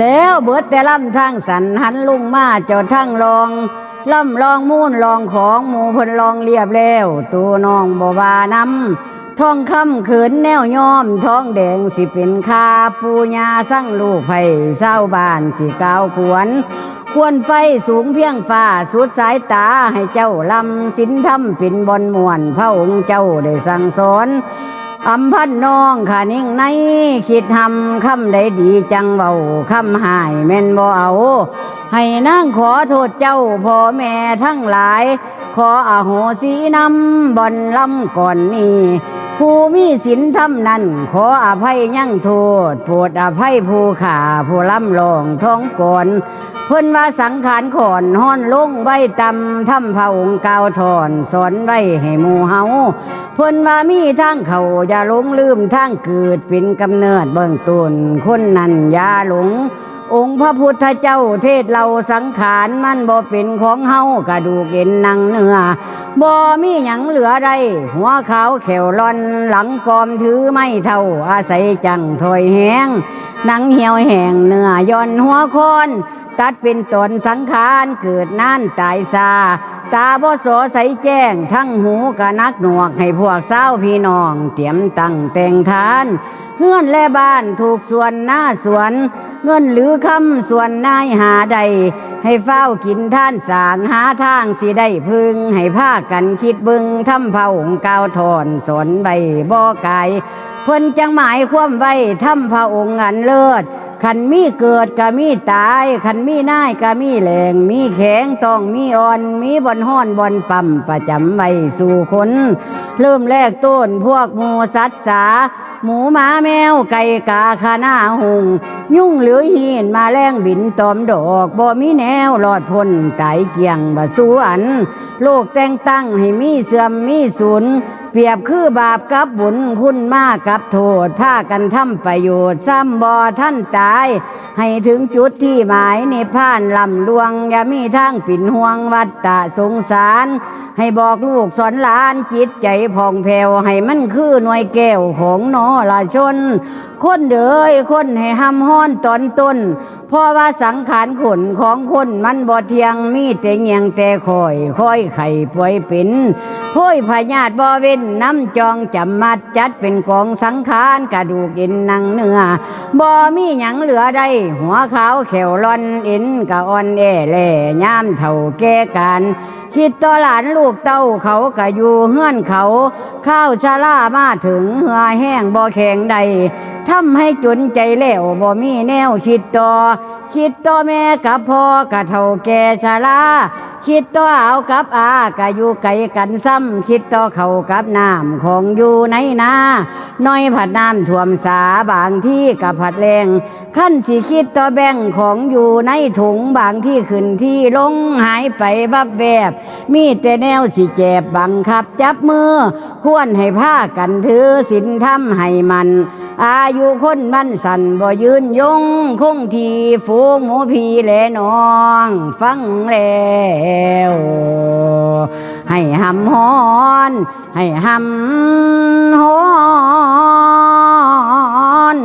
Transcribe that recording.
แล้วเบิดแต่ล่ำทางสันหันลุงมาเจ้าทั้งลองล่ำลองมูนลองของหมูพนลองเรียบแล้วตัวน้องบวานำท้องคำขืนแนวย้อมท้องแดงสิเป็นคาปูญาสั่งลูกไผ่เศร้าบ้านสิกาวขวน ควรไฟสูงเพียงฟ้าสุดสายตาให้เจ้าลำสินธรรมเป็นบนมวนพระองค์เจ้าได้สั่งสอน อำพันน้องขานิ่งในคิดทำคำใดดีจังเบาคำหายแม่นบ่เอา ให้นางขอโทษเจ้าพ่อแม่ทั้งหลาย ขออโหสีนำบ่อนลำก่อนนี้ ผู้มีศีลธรรมนั้น ขออภัยยั่งโทษ โปรดอภัยผู้ข่าผู้ล่ำลองท้องก่อนเพิ่นว่าสังขารขอนห้อนลงใบตำทำพระองค์กาวถอนสอนไว้ให้หมู่เฮาเพิ่นว่ามีทางเขาอย่าหลงลืมทางเกิดเป็นกำเนิดเบื้องต้นคนนั้นอย่าหลง องค์พระพุทธเจ้าเทศเราสังขารมันบ่เป็นของเฮากระดูกเอ็นหนังเนื้อบ่มีหยังเหลือใดหัวขาวแขวลอนหลังกอมถือไม่เท่าอาศัยจังถอยแหงหนังเหี่ยวแห้งเนื้อย่อนหัวคอนตัดเป็นตนสังขารเกิดนานตายซาตาบ่สอใสแจ้ง ทั้งหูกะนักหนวกให้พวกเศร้าพี่น้อง เตรียมตั้งแต่งทาน เฮือนและบ้านถูกส่วนหน้าสวน เงินหรือคำส่วนนายหาใด ให้เฝ้ากินท่านสางหาทางสิได้พึง ให้พากันคิดบึงทำเผาองค์กาวถอนสนใบบ่อกายเพิ่นจังหมายความไว้ทำพระองค์อันเลิศขันมีเกิดก็มีตายขันมีน่ายก็มีแหลงมีแข็งต้องมีอ่อน มีบอนห้อนบอนปั่มประจำไว้สู่คน เริ่มแรกต้นพวกหมูสัตว์สา หมูหมาแมวไก่กาคาหน้าหุง ยุ่งหลือหีนมาแรงบินตอมดอกบ่มีแนวหลอดพ้นไตเกียงบะสูอัน โลกแต่งตั้งให้มีเสื่อมมีศูนย์ เปรียบคือบาปกับบุญคุณมากกับโทษพากันทำประโยชน์ซ้ำบ่ท่านตาย ให้ถึงจุดที่หมายในพานลำดวง อย่ามีทางปิ่นห่วงวัฏตะสงสาร ให้บอกลูกสอนหลานจิตใจผ่องแผ้วให้มันคือหน่วยแก้วของนอละชน คนเดยคนให้ห้ำห้อนตอนต้นเพราะว่าสังขารขนของคนมันบ่เทียงมีแต่เงียงแต่คอยคอยไข่ป่วยเป็นพ้ยพญาติบ่เว้นน้ำจองจำมัดจัดเป็นกองสังขารกระดูกเอ็นหนังเนื้อบ่มีหยังเหลือได้ หัวขาวแขวลอนเอ็นกะอ่อนแอแล่ย่ามเท่าแก่การคิดต่อหลานลูกเต้าเขากะอยู่เฮือนเขา ข้าวชาลามาถึงเหือแห้งบ่แข็งใด ทำให้จนใจแล้วบ่มีแนวคิดต่อ คิดต่อแม่กับพ่อกะเท่าแก่ชรา คิดต่อเอากับอากะอยู่ไกลกันซ้ำคิดต่อเขากับน้ำของอยู่ในนาน้อยผัดน้ำท่วมสาบางที่กับผัดแรงขั้นสิคิดต่อแบ่งของอยู่ในถุงบางที่ขึ้นที่ลงหายไปบับแบบมีแต่แนวสิแจบบังคับจับมือ ควรให้ผ้ากันถือศีลธรรมให้มัน อายุคนมันสั่นบ่ยืนยงคงทีฟูงหมูพีแลนอง ฟังแลว ให้หำฮอน ให้หำฮอน